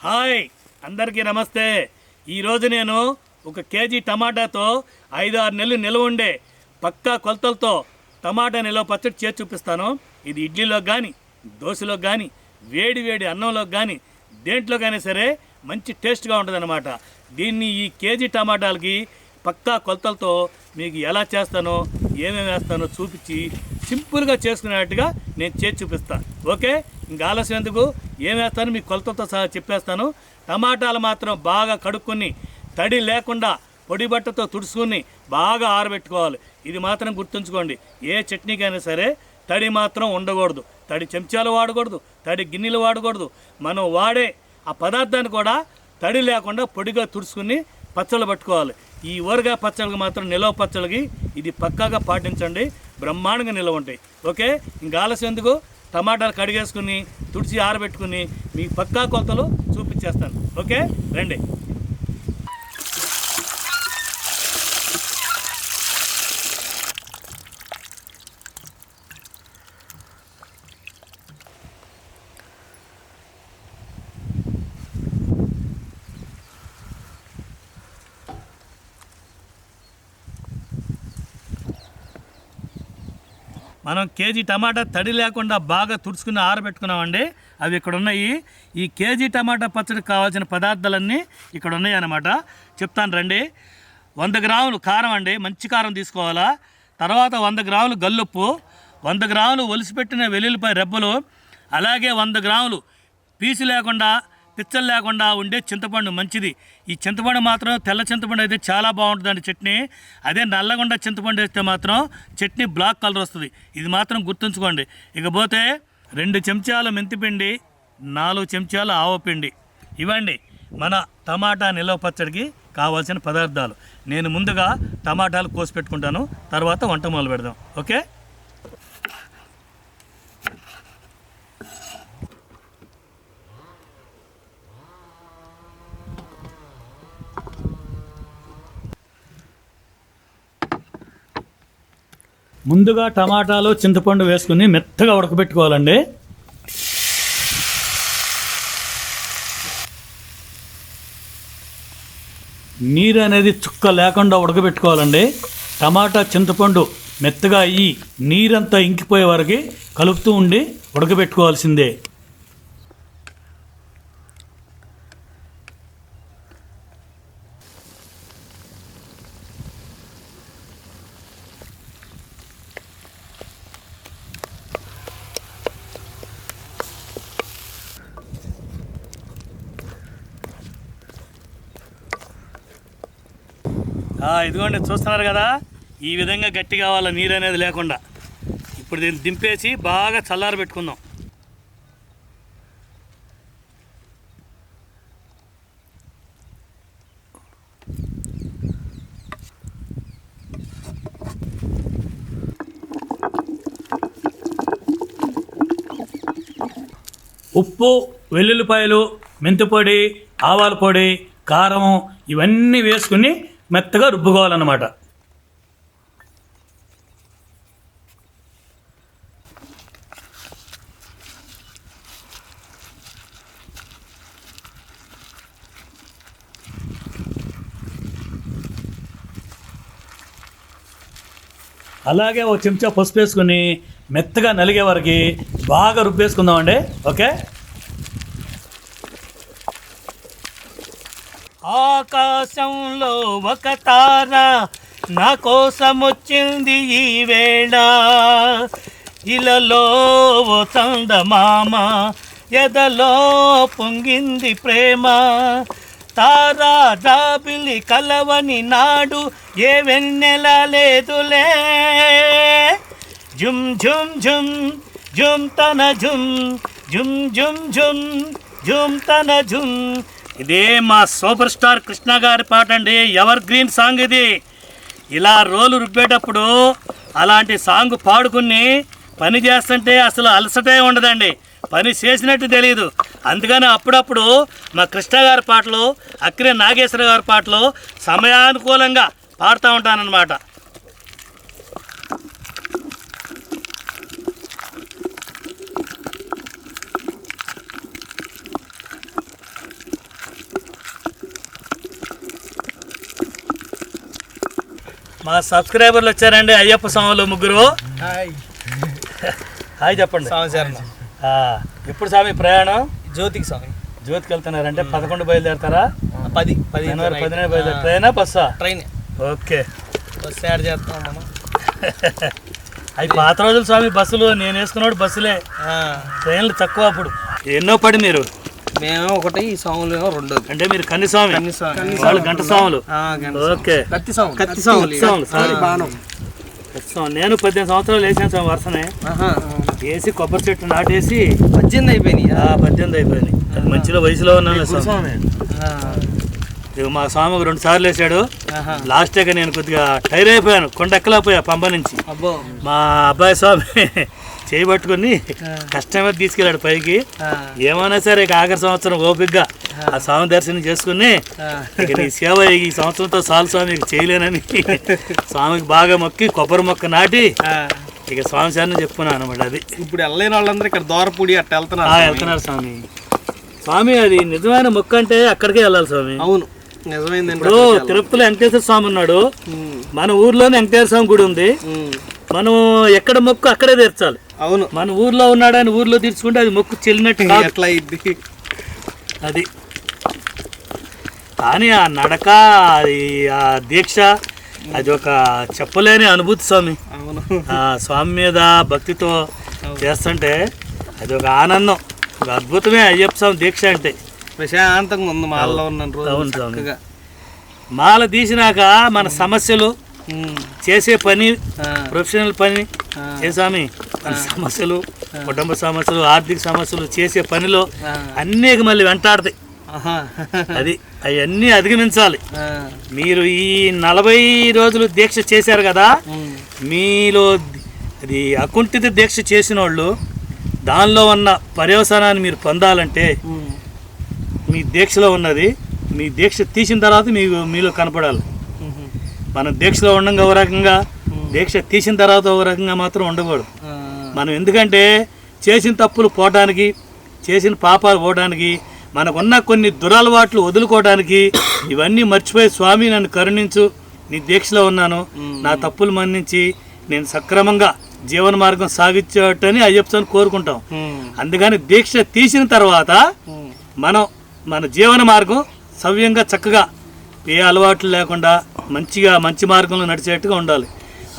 Hi అందరికీ నమస్తే. ఈరోజు నేను ఒక కేజీ టమాటాతో ఐదు ఆరు నెలలు నిల్వ ఉండే పక్కా కొలతలతో టమాటా నిల్వ పచ్చడి చేసి చూపిస్తాను. ఇది ఇడ్లీలో కానీ దోశలో కానీ వేడి వేడి అన్నంలో కానీ దేంట్లో కానీ సరే మంచి టేస్ట్గా ఉంటుందన్నమాట. దీన్ని ఈ కేజీ టమాటాలకి పక్కా కొలతలతో మీకు ఎలా చేస్తానో ఏమేమి వేస్తానో చూపించి సింపుల్గా చేసుకునేట్టుగా నేను చేసి చూపిస్తాను ఓకే? ఇంకా ఆలస్యం ఎందుకు? ఏం వేస్తాను? మీకు సహా చెప్పేస్తాను. టమాటాలు మాత్రం బాగా కడుక్కొని తడి లేకుండా పొడి బట్టతో తుడుచుకుని బాగా ఆరబెట్టుకోవాలి. ఇది మాత్రం గుర్తుంచుకోండి. ఏ చట్నీకైనా సరే తడి మాత్రం ఉండకూడదు. తడి చెంచాలు వాడకూడదు. తడి గిన్నెలు వాడకూడదు. మనం వాడే ఆ పదార్థాన్ని కూడా తడి లేకుండా పొడిగా తుడుచుకుని పచ్చళ్ళు పట్టుకోవాలి. ఈ ఊరగా పచ్చళ్ళకి మాత్రం నిలవ పచ్చళ్ళకి ఇది పక్కాగా పాటించండి. బ్రహ్మాండంగా నిలవ ఉంటాయి. ఓకే? ఇంకా ఆలస్యం ఎందుకు? టమాటాలు కడిగేసుకుని తుడిచి ఆరబెట్టుకుని మీ పక్కా కొలతలు చూపించేస్తాను. ఓకే? రండి. మనం కేజీ టమాటా తడి లేకుండా బాగా తుడుచుకుని ఆరబెట్టుకున్నామండి. అవి ఇక్కడ ఉన్నాయి. ఈ కేజీ టమాటా పచ్చడికి కావాల్సిన పదార్థాలన్నీ ఇక్కడ ఉన్నాయి అన్నమాట. చెప్తాను రండి. వంద గ్రాములు కారం అండి. మంచి కారం తీసుకోవాలా? తర్వాత వంద గ్రాములు గల్లుప్పు వంద గ్రాములు ఒలిసిపెట్టిన వెల్లుల్లిపాయ రెబ్బలు అలాగే వంద గ్రాములు పీసు లేకుండా పిచ్చలు లేకుండా ఉండే చింతపండు మంచిది. ఈ చింతపండు మాత్రం తెల్ల చింతపండు అయితే చాలా బాగుంటుందండి చట్నీ. అదే నల్లగొండ చింతపండు వేస్తే మాత్రం చట్నీ బ్లాక్ కలర్ వస్తుంది. ఇది మాత్రం గుర్తుంచుకోండి. ఇకపోతే రెండు చెంచాలు మెంతిపిండి నాలుగు చెంచాలు ఆవపిండి ఇవ్వండి. మన టమాటా నిల్వ పచ్చడికి కావాల్సిన పదార్థాలు. నేను ముందుగా టమాటాలు కోసి పెట్టుకుంటాను. తర్వాత వంట మొదలు పెడదాం. ఓకే? ముందుగా టమాటాలు చింతపండు వేసుకుని మెత్తగా ఉడకబెట్టుకోవాలండి. నీరు అనేది చుక్క లేకుండా ఉడకబెట్టుకోవాలండి. టమాటా చింతపండు మెత్తగా అయ్యి నీరంతా ఇంకిపోయే వరకు కలుపుతూ ఉండి ఉడకబెట్టుకోవాల్సిందే. ఇదిగోండి చూస్తున్నారు కదా? ఈ విధంగా గట్టి కావాలా నీరు అనేది లేకుండా. ఇప్పుడు దీన్ని దింపేసి బాగా చల్లార పెట్టుకుందాం. ఉప్పు వెల్లుల్లిపాయలు మెంతిపొడి ఆవాల పొడి కారం ఇవన్నీ వేసుకుని మెత్తగా రుబ్బుకోవాలన్నమాట. అలాగే ఒక చెంచా పసుపు వేసుకుని మెత్తగా నలిగే వరకు బాగా రుబ్బేసుకుందామండి. ఓకే? ఆకాశంలో ఒక తార నా కోసమొచ్చింది ఈ వేళ. ఇలలో ఓ చందమామ ఎదలో పొంగింది ప్రేమ. తారా జాబిలి కలవని నాడు ఏ వెన్నెల లేదులే. జుమ్ జుమ్ జుమ్ జుమ్ తన జుమ్ జుమ్ జుమ్ జుమ్ జుమ్ తన జుమ్ ఇదే మా సూపర్ స్టార్ కృష్ణ గారి పాట అండి ఎవర్ గ్రీన్ సాంగ్ ఇది. ఇలా రోలు రుబ్బేటప్పుడు అలాంటి సాంగ్ పాడుకుని పని చేస్తుంటే అసలు అలసటే ఉండదండి. పని చేసినట్టు తెలియదు అందుకని అప్పుడప్పుడు మా కృష్ణ గారి పాటలు అక్కిరే నాగేశ్వర గారి పాటలు సమయానుకూలంగా పాడుతూ ఉంటానన్నమాట. మా సబ్స్క్రైబర్లు వచ్చారండి అయ్యప్ప స్వాములు ముగ్గురు. హాయ్. చెప్పండి. ఆ, ఎప్పుడు స్వామి ప్రయాణం? జ్యోతికి స్వామి. జ్యోతికి వెళ్తున్నారంటే పదకొండు బయలుదేరతారా? పది పది జనవరి పదిహేను బయలుదేరు ట్రైనా బస్సా? ట్రైన్. ఓకే. బస్ యాడ్ చేస్తాం మనం. అవి పాత రోజులు స్వామి బస్సులు నేను వేసుకున్నాడు బస్సులే. ట్రైన్లు తక్కువ అప్పుడు. ఎన్నో పడి మీరు. మేము ఒకటి ఈ సాములు ఏమో రెండోది. అంటే మీరు కన్ని స్వామి. కన్ని స్వామి. వాళ్ళు గంట గంట ఓకే. కత్తి సాము కత్తి సాములు ఇక. స్వాములు సారీ. స్వామి. నేను పద్దెనిమిది సంవత్సరాలు వేసాను స్వామి వరుసనే. వేసి కొబ్బరి చెట్టు నాటేసి పద్దెనిమిది అయిపోయినాయి? ఆ, పద్దెనిమిది అయిపోయింది అది మంచిలో వయసులో ఉన్నాను స్వామి మా స్వామి ఒక రెండు సార్లు వేసాడు. లాస్ట్ నేను కొద్దిగా టైర్ అయిపోయాను. కొండ ఎక్కలేకపోయా పంప నుంచి. అబ్బో. మా అబ్బాయి స్వామి చేయబట్టుకుని కష్టమే తీసుకెళ్ళాడు పైకి. ఏమైనా సరే ఆఖరి సంవత్సరం ఓపిగ్గా ఆ. స్వామి దర్శనం చేసుకుని. ఇక నీ సేవ ఈ సంవత్సరంతో సాలు స్వామి చేయలేనని స్వామికి బాగా మొక్కి కొబ్బరి మొక్క నాటి. ఇక స్వామి సార్ని చెప్పుకున్నాను అనమాట అది. ఇప్పుడు వెళ్ళలేని వాళ్ళందరూ ఇక్కడ దోరపూడి అట్ట వెళ్తున్నారు వెళ్తున్నారు స్వామి. స్వామి అది నిజమైన మొక్క అంటే అక్కడికే వెళ్ళాలి స్వామి. అవును ఇప్పుడు తిరుపతిలో వెంకటేశ్వర స్వామి ఉన్నాడు. మన ఊర్లోనే వెంకటేశ్వర స్వామి గుడి ఉంది. మనం ఎక్కడ మొక్కు అక్కడే తీర్చాలి. అవును. మన ఊర్లో ఉన్నాడని ఊర్లో తీర్చుకుంటే అది మొక్కు చెల్లినట్టు ఎట్లా అయింది? అది. కానీ ఆ నడక అది ఆ దీక్ష అది ఒక చెప్పలేని అనుభూతి స్వామి. అవును. ఆ స్వామి మీద భక్తితో చేస్తుంటే అది ఒక ఆనందం. ఒక అద్భుతమే అయ్యప్ప స్వామి దీక్ష అంటే. ప్రశాంతంగా ఉంది మాల్లో. చక్కగా. మాల తీసినాక మన సమస్యలు. చేసే పని ప్రొఫెషనల్ పని. ఏ స్వామి సమస్యలు కుటుంబ సమస్యలు ఆర్థిక సమస్యలు చేసే పనిలో. అన్నీ మళ్ళీ వెంటాడతాయి. అది అవన్నీ అధిగమించాలి మీరు ఈ నలభై రోజులు దీక్ష చేశారు కదా. మీలో అది అకుంఠిత దీక్ష చేసిన వాళ్ళు దానిలో ఉన్న పర్యవసానాన్ని మీరు పొందాలంటే. మీ దీక్షలో ఉన్నది మీ దీక్ష తీసిన తర్వాత మీకు మీలో కనపడాలి. మనం దీక్షలో ఉండంగా ఒక రకంగా దీక్ష తీసిన తర్వాత ఒక రకంగా మాత్రం ఉండకూడదు. మనం ఎందుకంటే చేసిన తప్పులు పోవడానికి చేసిన పాపాలు పోవడానికి మనకున్న కొన్ని దురలవాట్లు వదులుకోవడానికి ఇవన్నీ మర్చిపోయి స్వామి నన్ను కరుణించు నీ దీక్షలో ఉన్నాను నా తప్పులు మన్నించి నేను సక్రమంగా జీవన మార్గం సాగించేటని అయ్యప్పని కోరుకుంటాం. అందుకని దీక్ష తీసిన తర్వాత. మనం మన జీవన మార్గం సవ్యంగా చక్కగా ఏ అలవాట్లు లేకుండా మంచిగా మంచి మార్గంలో నడిచేట్టుగా ఉండాలి.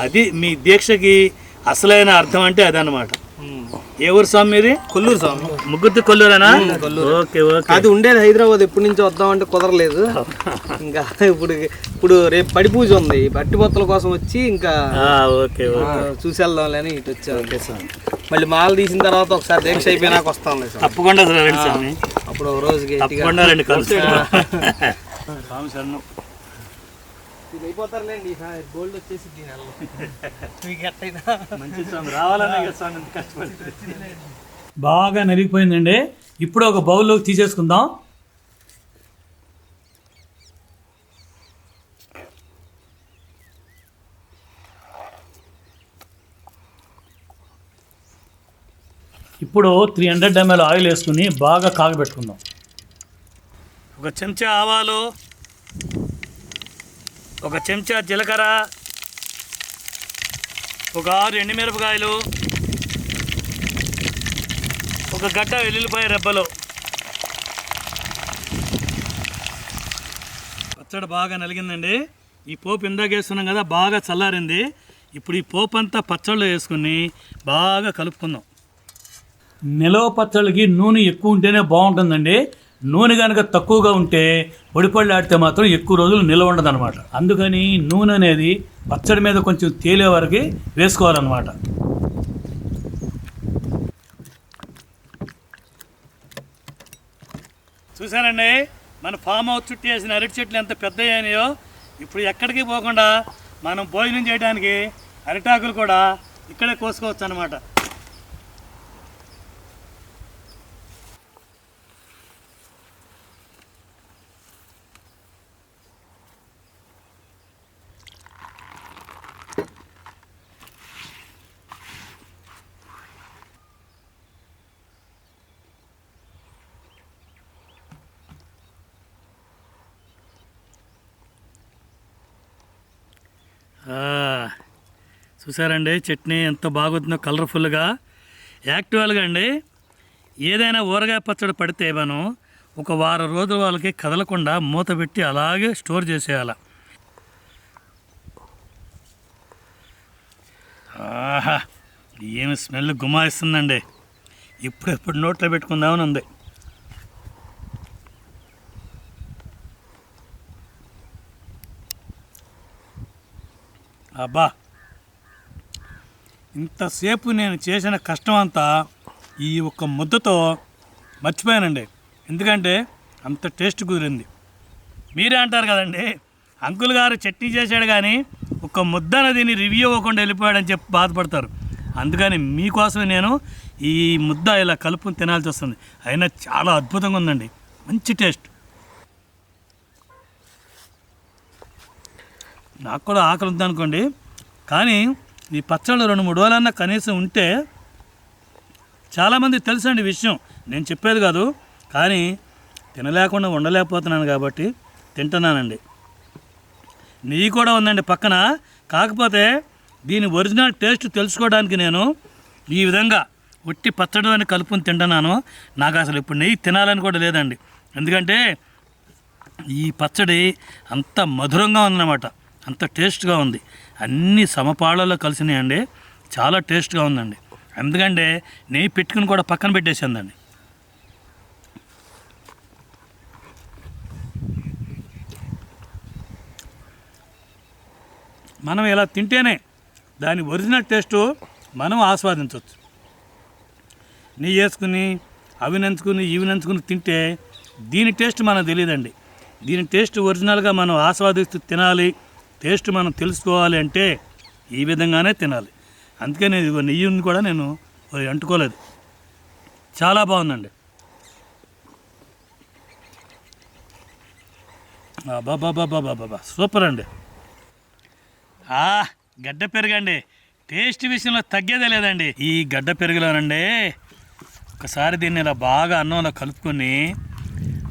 అది మీ దీక్షకి అసలైన అర్థం అంటే అదనమాట. ఏ ఊరు స్వామి ఇది కొల్లూరు స్వామి. ముగ్గురు కొల్లూరేనా? Okay okay. అది ఉండేది హైదరాబాద్ ఎప్పటి నుంచి వద్దామంటే కుదరలేదు. ఇంకా ఇప్పుడు ఇప్పుడు రేపు పడి పూజ ఉంది. ఈ బట్టి బొత్తల కోసం వచ్చి ఇంకా ఓకే చూసి వెళ్దాంలే అని ఇటు వచ్చాము ఓకే స్వామి. మళ్ళీ మాల తీసిన తర్వాత ఒకసారి దీక్ష అయిపోయినాక స్వామి. తప్పకుండా స్వామి. అప్పుడు ఒక రోజుకి తప్పకుండా రండి స్వామి ఇది అయిపోతారులేండి గోల్డ్ వచ్చేసి మీకు ఎట్టయినా. మంచి స్వామి రావాలనే కదా స్వామి ఇంత కష్టపడి. బాగా నలిగిపోయిందండి. ఇప్పుడు ఒక బౌల్లోకి తీసేసుకుందాం. ఇప్పుడు త్రీ హండ్రెడ్ ఎంఎల్ ఆయిల్ వేసుకుని బాగా కాగబెట్టుకుందాం. ఒక చెంచా ఆవాలు ఒక చెంచా జీలకర్ర ఒక ఆరు ఎండుమిరపకాయలు ఒక గడ్డ వెల్లుల్లిపాయ రెబ్బలు. పచ్చడి బాగా నలిగిందండి. ఈ పోపు ఇందాక వేస్తున్నాం కదా బాగా చల్లారింది. ఇప్పుడు ఈ పోపు అంతా పచ్చళ్ళు వేసుకుని బాగా కలుపుకుందాం. నిలవ పచ్చళ్ళకి నూనె ఎక్కువ ఉంటేనే బాగుంటుందండి. నూనె కనుక తక్కువగా ఉంటే పొడిపళ్ళు ఆడితే మాత్రం ఎక్కువ రోజులు నిల్వ ఉండదన్నమాట అందుకని నూనె అనేది పచ్చడి మీద కొంచెం తేలే వరకు వేసుకోవాలన్నమాట. చూసానండి మన ఫామ్ హౌస్ చుట్టూ వేసిన అరటి చెట్లు ఎంత పెద్ద అయినాయో ఇప్పుడు ఎక్కడికి పోకుండా మనం భోజనం చేయడానికి అరిటాకులు కూడా ఇక్కడే కోసుకోవచ్చు అనమాట చూసారండి చట్నీ ఎంత బాగుంటుందో కలర్ఫుల్గా. యాక్టివల్గా అండి ఏదైనా ఊరగాయ పచ్చడి పడితే మనం ఒక వారం రోజుల వాళ్ళకి కదలకుండా మూత పెట్టి అలాగే స్టోర్ చేసేయాలి. ఆహా ఏమి స్మెల్ గుమాయిస్తుందండి ఇప్పుడు ఎప్పుడు నోట్లో పెట్టుకుందామని ఉంది. అబ్బా. ఇంతసేపు నేను చేసిన కష్టం అంతా ఈ ఒక్క ముద్దతో మర్చిపోయానండి. ఎందుకంటే అంత టేస్ట్ కుదిరింది. మీరే అంటారు కదండి అంకుల్ గారు చట్నీ చేశాడు కానీ ఒక ముద్దన దీన్ని రివ్యూ అవ్వకుండా వెళ్ళిపోయాడని చెప్పి బాధపడతారు. అందుకని మీకోసమే నేను ఈ ముద్ద ఇలా కలుపుని తినాల్సి వస్తుంది. అయినా చాలా అద్భుతంగా ఉందండి. మంచి టేస్ట్. నాకు కూడా ఆకలి ఉందనుకోండి కానీ ఈ పచ్చళ్ళు రెండు మూడు రోజులన్నా కనీసం ఉంటే చాలామంది తెలుసండి విషయం. నేను చెప్పేది కాదు. కానీ తినలేకుండా ఉండలేకపోతున్నాను కాబట్టి తింటున్నానండి. నెయ్యి కూడా ఉందండి పక్కన. కాకపోతే దీని ఒరిజినల్ టేస్ట్ తెలుసుకోవడానికి నేను ఈ విధంగా ఉట్టి పచ్చడిని కలుపుని తింటున్నాను. నాకు అసలు ఇప్పుడు నెయ్యి తినాలని కూడా లేదండి. ఎందుకంటే ఈ పచ్చడి అంత మధురంగా ఉందన్నమాట. అంత టేస్ట్గా ఉంది. అన్ని సమపాళ్ళలో కలిసినాయండి. చాలా టేస్ట్గా ఉందండి. ఎందుకంటే నెయ్యి పెట్టుకుని కూడా పక్కన పెట్టేసిందండి మనం ఇలా తింటేనే దాని ఒరిజినల్ టేస్ట్ మనం ఆస్వాదించవచ్చు నెయ్యి వేసుకుని అవి నంచుకుని ఇవి నంచుకుని తింటే దీని టేస్ట్ మనకు తెలియదండి. దీని టేస్ట్ ఒరిజినల్గా మనం ఆస్వాదిస్తూ తినాలి. టేస్ట్ మనం తెలుసుకోవాలి అంటే ఈ విధంగానే తినాలి. అందుకే నేను ఇదిగో నెయ్యిని కూడా నేను అంటుకోలేదు. చాలా బాగుందండి. బాబా సూపర్ అండి. ఆ గడ్డ పెరగండి. టేస్ట్ విషయంలో తగ్గేదే లేదండి. ఈ గడ్డ పెరుగులోనండి ఒకసారి దీన్ని ఇలా బాగా అన్నంలో కలుపుకొని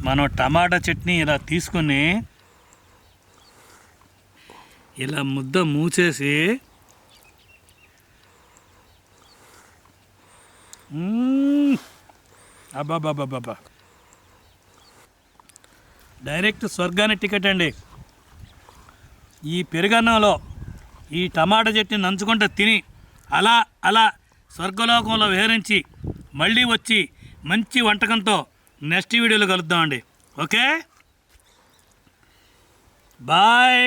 మనం టమాటా చట్నీ ఇలా తీసుకొని ఇలా ముద్ద మూసేసి అబ్బాబాబాబా డైరెక్ట్ స్వర్గానికి టికెట్ అండి. ఈ పెరుగన్నంలో ఈ టమాటా చెట్టుని నంచుకుంటూ తిని అలా అలా స్వర్గలోకంలో విహరించి మళ్ళీ వచ్చి మంచి వంటకంతో నెక్స్ట్ వీడియోలో కలుద్దామండి. ఓకే? బాయ్!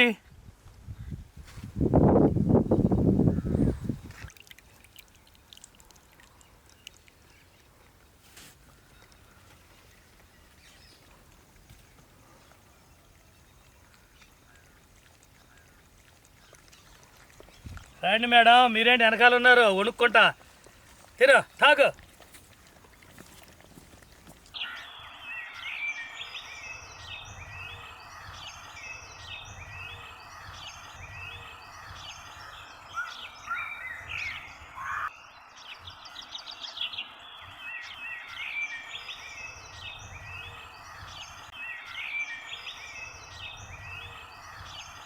రండి మేడం మీరేంటి వెనకాల ఉన్నారు? వణుక్కుంటా తిరు తాగు.